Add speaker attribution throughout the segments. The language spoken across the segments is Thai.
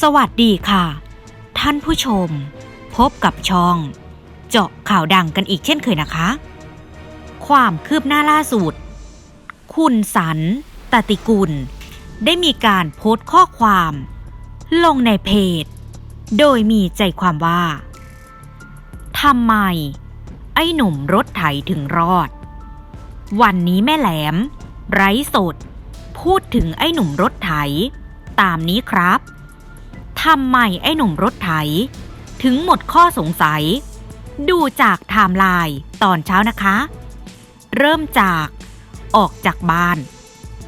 Speaker 1: สวัสดีค่ะ ท่านผู้ชม พบกับช่อง เจาะข่าวดังกันอีกเช่นเคยนะคะ ความคืบหน้าล่าสุด คุณสันตติกุล ได้มีการโพสต์ข้อความ ลงในเพจ โดยมีใจความว่าทำไม ไอ้หนุ่มรถไถถึงรอด วันนี้แม่แหลม ไร้สด พูดถึงไอ้หนุ่มรถไถ ตามนี้ครับ ทำไมไอ้หนุ่มรถไถ ถึงหมดข้อสงสัย ดูจากไทม์ไลน์ตอนเช้านะคะ เริ่มจากออกจากบ้าน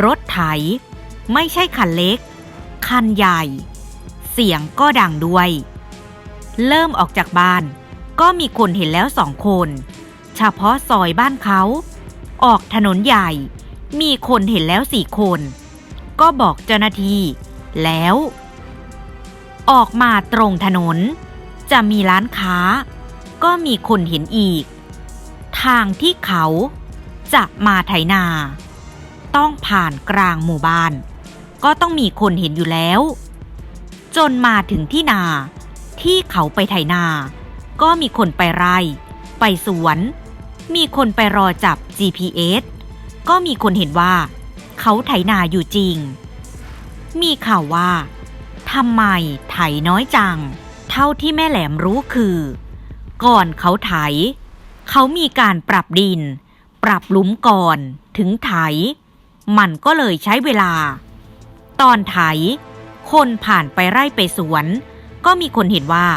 Speaker 1: รถไถ ไม่ใช่คันเล็ก คันใหญ่ เสียงก็ดังด้วย เริ่มออกจากบ้าน ก็มีคนเห็นแล้วสองคน เฉพาะซอยบ้านเขา ออกถนนใหญ่ มีคนเห็นแล้วสี่คน ก็บอกเจ้าหน้าที่แล้ว ออกมาตรงถนน จะมีร้านค้า ก็มีคนเห็นอีก ทางที่เขาจะมาไถนา ต้องผ่านกลางหมู่บ้าน ก็ต้องมีคนเห็นอยู่แล้ว จนมาถึงที่นาที่เขาไปไถนา ก็มีคนไปไร่ ไปสวน มีคนไปรอจับ GPS ก็มีคนเห็นว่า เขาไถนาอยู่จริง มีข่าวว่า ทำไมไถน้อยจัง เท่าที่แม่แหลมรู้คือ ก่อนเขาไถ เขามีการปรับดิน ปรับหลุมก่อนถึงไถ มันก็เลยใช้เวลา ตอนไถ คนผ่านไปไร่ไปสวน ก็มีคนเห็นว่า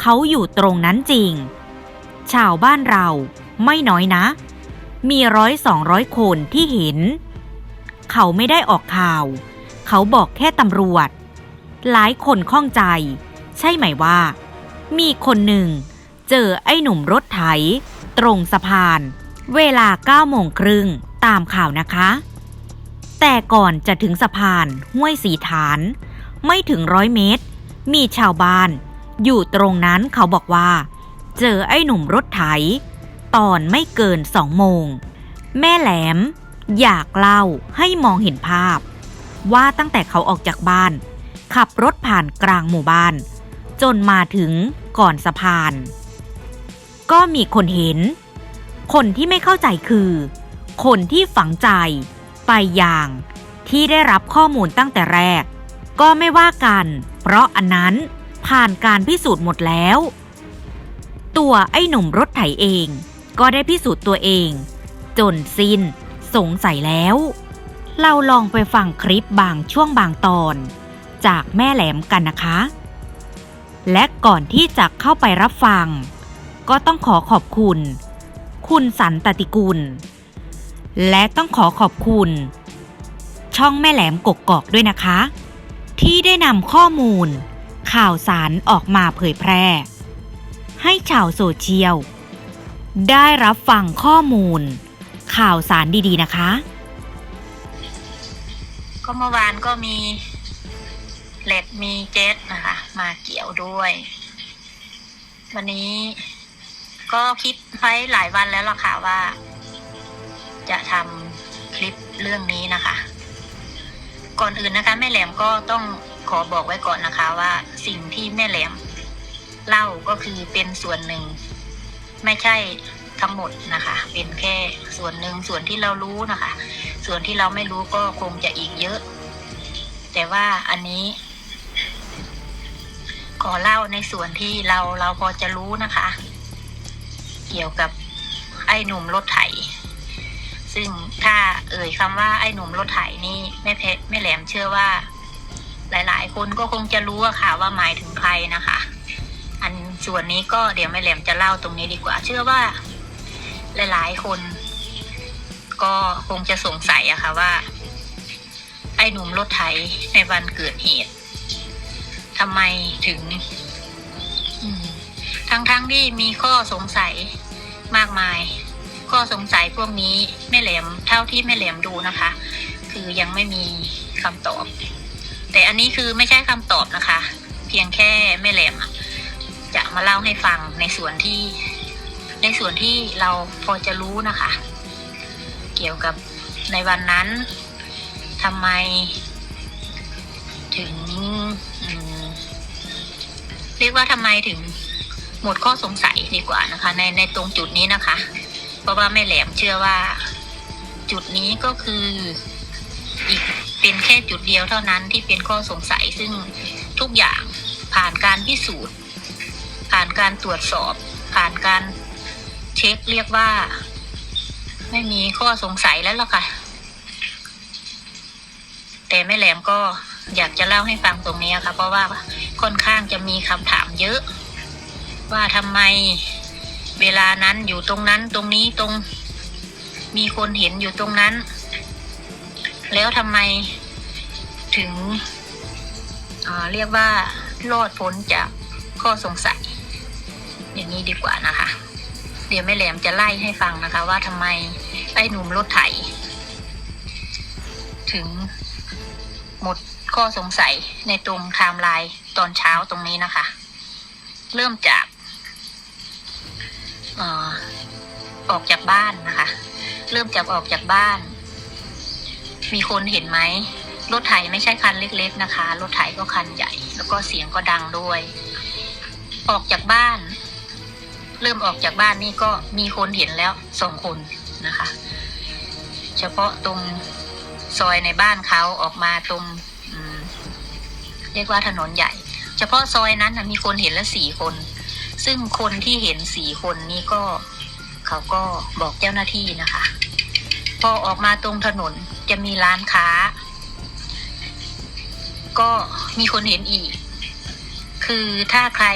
Speaker 1: เขาอยู่ตรงนั้นจริง ชาวบ้านเราไม่น้อยนะ มีร้อยสองร้อยคนที่เห็น เขาไม่ได้ออกข่าว เขาบอกแค่ตำรวจ หลายคนข้องใจ ใช่ไหมว่า มีคนหนึ่ง เจอไอ้หนุ่มรถไถ ตรงสะพาน เวลา9โมงครึ่งตามข่าวนะคะ แต่ก่อนจะถึงสะพานห้วยสีฐาน ไม่ถึงร้อยเมตร มีชาวบ้าน อยู่ตรงนั้นเขาบอกว่า เจอไอ้หนุ่มรถไถ ตอนไม่เกินสองโมง แม่แหลม อยากเล่าให้มองเห็นภาพว่าตั้งแต่เขาออกจากบ้าน ขับรถผ่านกลางหมู่บ้าน จนมาถึงก่อนสะพาน ก็มีคนเห็น คนที่ไม่เข้าใจคือ คนที่ฝังใจไปอย่างที่ได้รับข้อมูลตั้งแต่แรก ก็ไม่ว่ากัน เพราะอันนั้นผ่านการพิสูจน์หมดแล้ว ตัวไอ้หนุ่มรถไถเอง ก็ได้พิสูจน์ตัวเอง จนสิ้นสงสัยแล้ว เราลองไปฟังคลิปบางช่วงบางตอน จากแม่แหลมกันนะคะ และก่อนที่จะเข้าไปรับฟัง ก็ต้องขอขอบคุณ คุณสันตติกุล และต้องขอขอบคุณ ช่องแม่แหลมกกกอกด้วยนะคะ ที่ได้นำข้อมูล ข่าวสารออกมาเผยแพร่ ให้ชาวโซเชียล ได้รับฟังข้อมูล ข่าวสารดีๆนะคะ
Speaker 2: ก็เมื่อวานก็มี เลดมีเจ็ตนะคะ มาเกี่ยวด้วย วันนี้ก็คิดไว้หลายวันแล้วล่ะค่ะว่า จะทำคลิปเรื่องนี้นะคะ ก่อนอื่นนะคะ แม่แหลมก็ต้องขอบอกไว้ก่อนนะคะว่าสิ่งที่แม่แหลมเล่าก็คือเป็นส่วนหนึ่ง ไม่ใช่ทั้งหมดนะคะ เป็นแค่ส่วนหนึ่งส่วนที่เรารู้นะคะ ส่วนที่เราไม่รู้ก็คงจะอีกเยอะ แต่ว่าอันนี้ อเล่าในส่วนที่เราเราพอจะรู้นะคะ เกี่ยวกับไอ้หนุ่มรถไถ ซึ่งถ้าเอ่ยคำว่าไอ้หนุ่มรถไถนี่แม่เพชรแม่แหลมเชื่อว่า หลาย ๆ คนก็คงจะรู้อะค่ะ ว่าหมายถึงใครนะคะ อันส่วนนี้ก็เดี๋ยวแม่แหลมจะเล่าตรงนี้ดีกว่า เชื่อว่า หลาย ๆ คน ก็คงจะสงสัยอะค่ะว่า ไอ้หนุ่มรถไถในวันเกิดเหตุ ทำไมถึงทั้งๆทที่มีข้อสงสัยมากมาย ข้อสงสัยพวกนี้แม่แหลมเท่าที่แม่แหลมดูนะคะ คือยังไม่มีคำตอบ แต่อันนี้คือไม่ใช่คำตอบนะคะ เพียงแค่แม่แหลมจะมาเล่าให้ฟังในส่วนที่ ในส่วนที่เราพอจะรู้นะคะ เกี่ยวกับในวันนั้นทำไมถึง เรียกว่าทำไมถึงหมดข้อสงสัยดีกว่านะคะ ในในตรงจุดนี้นะคะ เพราะว่าแม่แหลมเชื่อว่า จุดนี้ก็คืออีกเป็นแค่จุดเดียวเท่านั้นที่เป็นข้อสงสัยซึ่งทุกอย่างผ่านการพิสูจน์ ผ่านการตรวจสอบ ผ่านการเช็คเรียกว่า ไม่มีข้อสงสัยแล้วล่ะค่ะ แต่แม่แหลมก็ อยากจะเล่าให้ฟังตรงนี้ค่ะเพราะว่าค่อนข้างจะมีคำถามเยอะ ว่าทำไมเวลานั้นอยู่ตรงนั้นตรงนี้ตรง มีคนเห็นอยู่ตรงนั้น แล้วทำไมถึงอ่าเรียกว่ารอดพ้นจากข้อสงสัย อย่างนี้ดีกว่านะคะ เดี๋ยวแม่แหลมจะไล่ให้ฟังนะคะ ว่าทำไมไอ้หนุ่มรถไถ ถึงหมด ข้อสงสัยในตรงไทม์ไลน์ตอนเช้าตรงนี้นะคะ เริ่มจากอออกจากบ้านนะคะ เริ่มจากออกจากบ้าน มีคนเห็นไหมรถไถไม่ใช่คันเล็ก ๆนะคะ รถไถก็คันใหญ่ แล้วก็เสียงก็ดังด้วย ออกจากบ้าน เริ่มออกจากบ้านนี่ก็มีคนเห็นแล้วสองคนนะคะ เฉพาะตรงซอยในบ้านเขาออกมาตรง รียกว่าถนนใหญ่ เฉพาะซอยนั้นมีคนเห็นล้วสี่คน ซึ่งคนที่เห็นสี่คนนี่ก็เขาก็บอกเจ้าหน้าที่นะคะ พอออกมาตรงถนนจะมีร้านค้า ก็มีคนเห็นอีก คือถ้าใคร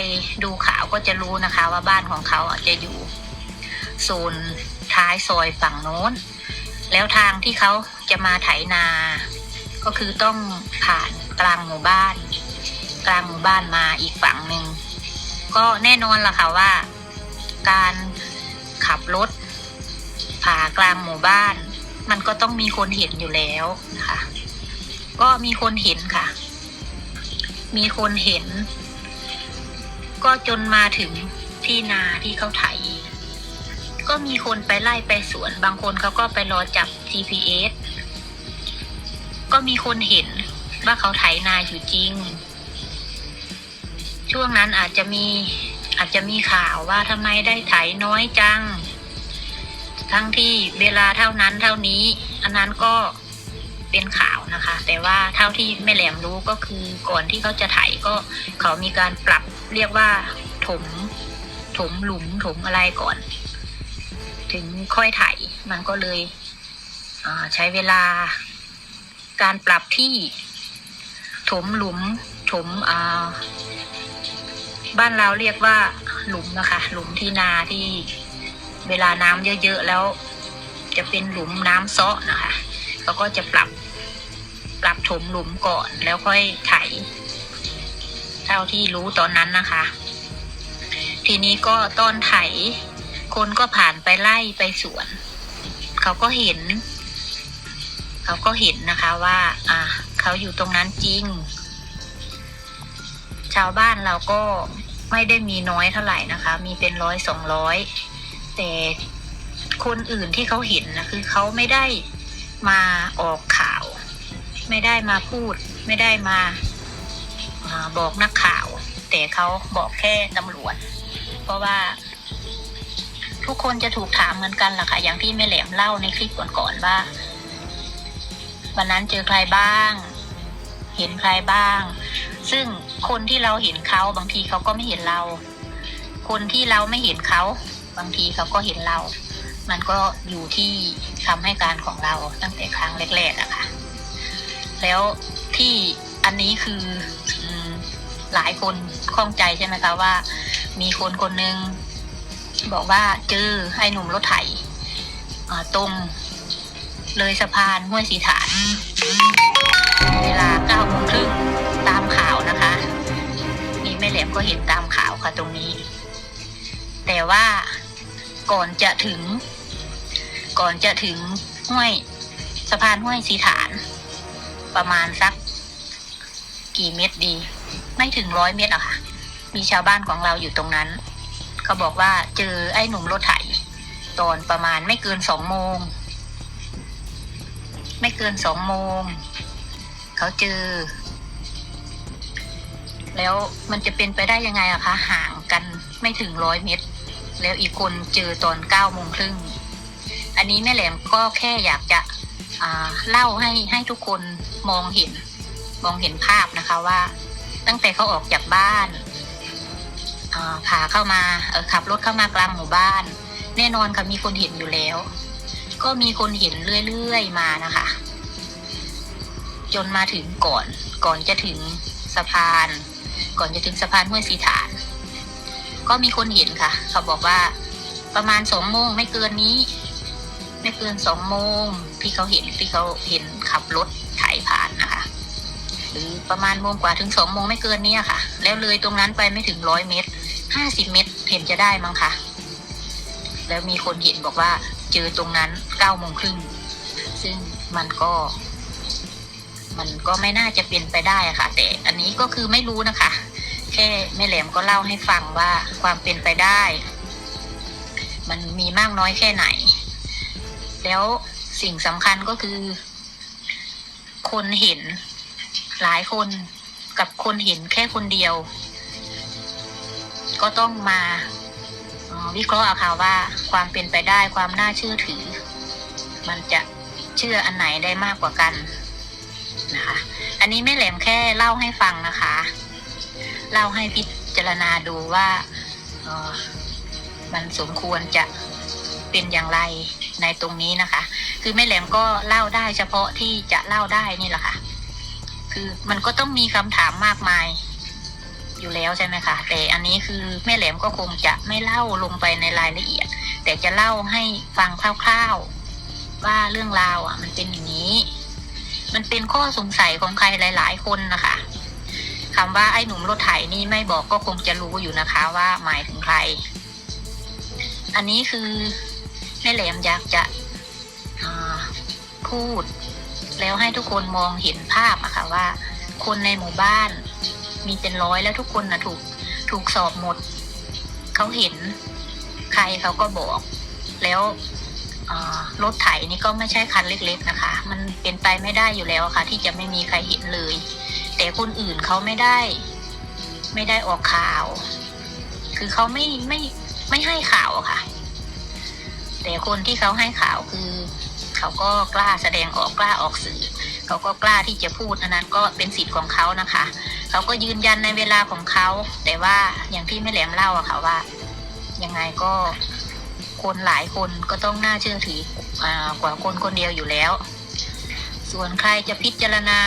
Speaker 2: ดูข่าวก็จะรู้นะคะว่าบ้านของเขาจะอยู่โซนท้ายซอยฝั่งโน้น แล้วทางที่เขาจะมาไถนา ก็คือต้องผ่าน กลางหมู่บ้าน กลางหมู่บ้านมาอีกฝั่งหนึ่งก็แน่นอนล่ะค่ะว่า การขับรถผ่ากลางหมู่บ้าน มันก็ต้องมีคนเห็นอยู่แล้วนะคะก็มีคนเห็นค่ะ มีคนเห็น ก็จนมาถึงที่นาที่เขาไถ ก็มีคนไปไล่ไปสวน บางคนเขาก็ไปรอจับ GPS ก็มีคนเห็น ว่าเขาไถนาอยู่จริง ช่วงนั้นอาจจะมีอาจจะมีข่าวว่าทำไมได้ไถน้อยจัง ทั้งที่เวลาเท่านั้นเท่านี้ อันนั้นก็เป็นข่าวนะคะ แต่ว่าเท่าที่แม่แหลมรู้ก็คือก่อนที่เขาจะไถก็เขามีการปรับเรียกว่าถม ถมหลุมถมอะไรก่อน ถึงค่อยไถมันก็เลยใช้เวลาการปรับที่ มหลุมถมอ่าบ้านเราเรียกว่าหลุมนะคะ หลุมที่นาที่เวลาน้ำเยอะๆแล้ว จะเป็นหลุมน้ำเซาะนะคะเขาก็จะปรับปรับถมหลุมก่อนแล้วค่อยไถ เท่าที่รู้ตอนนั้นนะคะ ทีนี้ก็ต้นไถ คนก็ผ่านไปไล่ไปสวน เขาก็เห็น เขาก็เห็นนะคะว่า อ่า เขาอยู่ตรงนั้นจริง ชาวบ้านเราก็ไม่ได้มีน้อยเท่าไหร่นะคะ มีเป็นร้อยสองร้อยแต่คนอื่นที่เขาเห็นนะคือเขาไม่ได้มาออกข่าว ไม่ได้มาพูด ไม่ได้มาอาบอกนักข่าว แต่เขาบอกแค่ตำรวจ เพราะว่า ทุกคนจะถูกถามเหมือนกันล่ะค่ะ อย่างที่แม่แหลมเล่าในคลิปก่อนๆว่า วันนั้นเจอใครบ้าง เห็นใครบ้าง ซึ่งคนที่เราเห็นเขาบางทีเขาก็ไม่เห็นเรา คนที่เราไม่เห็นเขา บางทีเขาก็เห็นเรา มันก็อยู่ที่คำให้การของเราตั้งแต่ครั้งแรกๆอะค่ะ แล้วที่อันนี้คืออหลายคนข้องใจใช่ไหมคะว่า มีคนคนหนึ่งบอกว่าเจอไอ้หนุ่มรถไถอ่าตรงเลยสะพานห้วยสีฐาน เวลาเก้าโมงครึ่งตามข่าวนะคะนี่แม่แหลมก็เห็นตามข่าวค่ะตรงนี้ แต่ว่าก่อนจะถึง ก่อนจะถึงห้วยสะพานห้วยสีฐาน ประมาณสัก กี่เมตรดี ไม่ถึงร้อยเมตรอะค่ะ มีชาวบ้านของเราอยู่ตรงนั้น เขาบอกว่าเจอไอ้หนุ่มรถไถตอนประมาณไม่เกินสองโมง ไม่เกินสองโมง เขาเจอ แล้วมันจะเป็นไปได้ยังไงอะคะ ห่างกันไม่ถึงร้อยเมตร แล้วอีกคนเจอตอนเก้าโมงครึ่ง อันนี้แม่แหลมก็แค่อยากจะเล่าให้ให้ทุกคนมองเห็น มองเห็นภาพนะคะว่า ตั้งแต่เขาออกจากบ้านอ่าพาเข้ามาขับรถเข้ามากลางหมู่บ้าน แน่นอนค่ะมีคนเห็นอยู่แล้ว ก็มีคนเห็นเรื่อยๆมานะคะ จนมาถึงก่อน ก่อนจะถึงสะพาน ก่อนจะถึงสะพานห้วยสีฐาน ก็มีคนเห็นค่ะ เขาบอกว่าประมาณสองโมงไม่เกินนี้ ไม่เกินสองโมงที่เขาเห็นที่เขาเห็นขับรถไถผ่านนะคะ หรือประมาณโมงกว่าถึงสองโมงไม่เกินนี้ค่ะ แล้วเลยตรงนั้นไปไม่ถึงร้อยเมตรห้าสิบเมตรเห็นจะได้มั้งค่ะ แล้วมีคนเห็นบอกว่าเจอตรงนั้นเก้าโมงครึ่งซึ่งมันก็ มันก็ไม่น่าจะเป็นไปได้ค่ะ แต่อันนี้ก็คือไม่รู้นะคะ แค่แม่แหลมก็เล่าให้ฟังว่าความเป็นไปได้ มันมีมากน้อยแค่ไหน แล้วสิ่งสำคัญก็คือ คนเห็นหลายคนกับคนเห็นแค่คนเดียว ก็ต้องมาวิเคราะห์เอาค่ะว่าความเป็นไปได้ความน่าเชื่อถือ มันจะเชื่ออันไหนได้มากกว่ากัน นะคะ อันนี้แม่แหลมแค่เล่าให้ฟังนะคะ เล่าให้พิจารณาดูว่าออมันสมควรจะเป็นอย่างไรในตรงนี้นะคะ คือแม่แหลมก็เล่าได้เฉพาะที่จะเล่าได้นี่แหละค่ะ คือมันก็ต้องมีคำถามมากมายอยู่แล้วใช่ไหมคะ แต่อันนี้คือแม่แหลมก็คงจะไม่เล่าลงไปในรายละเอียด แต่จะเล่าให้ฟังคร่าวๆว่าเรื่องราวอะ มันเป็นอย่างนี้ มันเป็นข้อสงสัยของใครหลาย ๆ คนนะคะคำว่าไอ้หนุ่มรถไถนี่ไม่บอกก็คงจะรู้อยู่นะคะว่าหมายถึงใคร อันนี้คือแม่แหลมอยากจะพูด แล้วให้ทุกคนมองเห็นภาพอะค่ะว่า คนในหมู่บ้านมีเป็นร้อยแล้วทุกคนนะถูกถูกสอบหมด เขาเห็นใครเขาก็บอก แล้ว รถไถนี่ก็ไม่ใช่คันเล็ก ๆนะคะ มันเป็นไปไม่ได้อยู่แล้วค่ะ ที่จะไม่มีใครเห็นเลย แต่คนอื่นเขาไม่ได้ ไม่ได้ออกข่าว คือเขาไม่ไม่ไม่ให้ข่าวอะค่ะ แต่คนที่เขาให้ข่าวคือเขาก็กล้าแสดงออกกล้าออกสื่อเขาก็กล้าที่จะพูดอันนั้นก็เป็นสิทธิ์ของเขานะคะ เขาก็ยืนยันในเวลาของเขา แต่ว่าอย่างที่แม่แหลมเล่าอะค่ะว่า ยังไงก็ คนหลายคนก็ต้องน่าเชื่อถือกว่าคนคนเดียวอยู่แล้ว ส่วนใครจะพิจารณา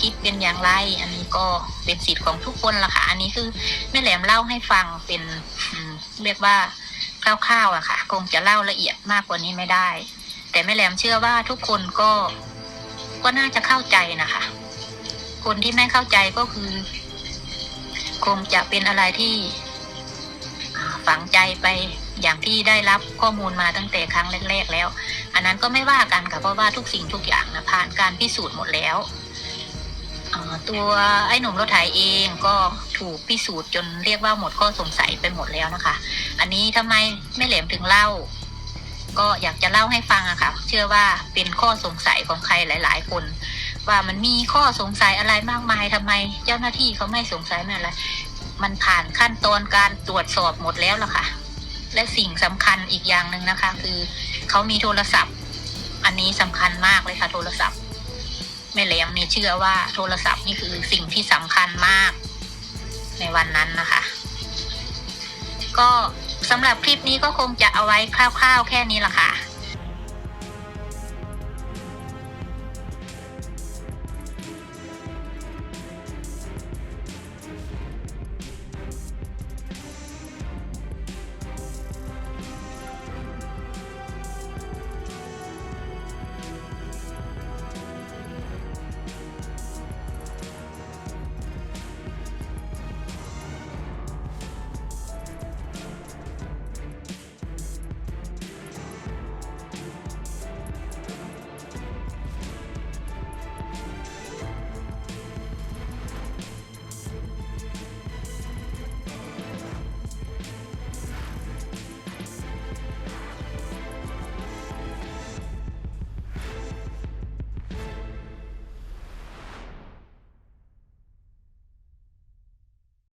Speaker 2: คิดเป็นอย่างไร อันนี้ก็เป็นสิทธิ์ของทุกคนละค่ะ อันนี้คือแม่แหลมเล่าให้ฟังเป็นเรียกว่าคร่าวๆอะค่ะ คงจะเล่าละเอียดมากกว่านี้ไม่ได้ แต่แม่แหลมเชื่อว่าทุกคนก็ก็น่าจะเข้าใจนะคะ คนที่ไม่เข้าใจก็คือ คงจะเป็นอะไรที่ฝังใจไป อย่างที่ได้รับข้อมูลมาตั้งแต่ครั้งแรก ๆ แล้ว อันนั้นก็ไม่ว่ากันค่ะเพราะว่าทุกสิ่งทุกอย่างนะผ่านการพิสูจน์หมดแล้วตัวไอ้หนุ่มรถไถเองก็ถูกพิสูจน์จนเรียกว่าหมดข้อสงสัยไปหมดแล้วนะคะ อันนี้ทำไมแม่แหลมถึงเล่า ก็อยากจะเล่าให้ฟังอะค่ะ เชื่อว่าเป็นข้อสงสัยของใครหลาย ๆ คน ว่ามันมีข้อสงสัยอะไรมากมายทำไม เจ้าหน้าที่เขาไม่สงสัยไม่อะไรมันผ่านขั้นตอนการตรวจสอบหมดแล้วล่ะค่ะ และสิ่งสำคัญอีกอย่างหนึ่งนะคะ คือเขามีโทรศัพท์ อันนี้สำคัญมากเลยค่ะ โทรศัพท์แม่แหลมนี่เชื่อว่าโทรศัพท์นี่คือสิ่งที่สำคัญมาก ในวันนั้นนะคะ ก็สำหรับคลิปนี้ก็คงจะเอาไว้คร่าวๆแค่นี้ละค่ะ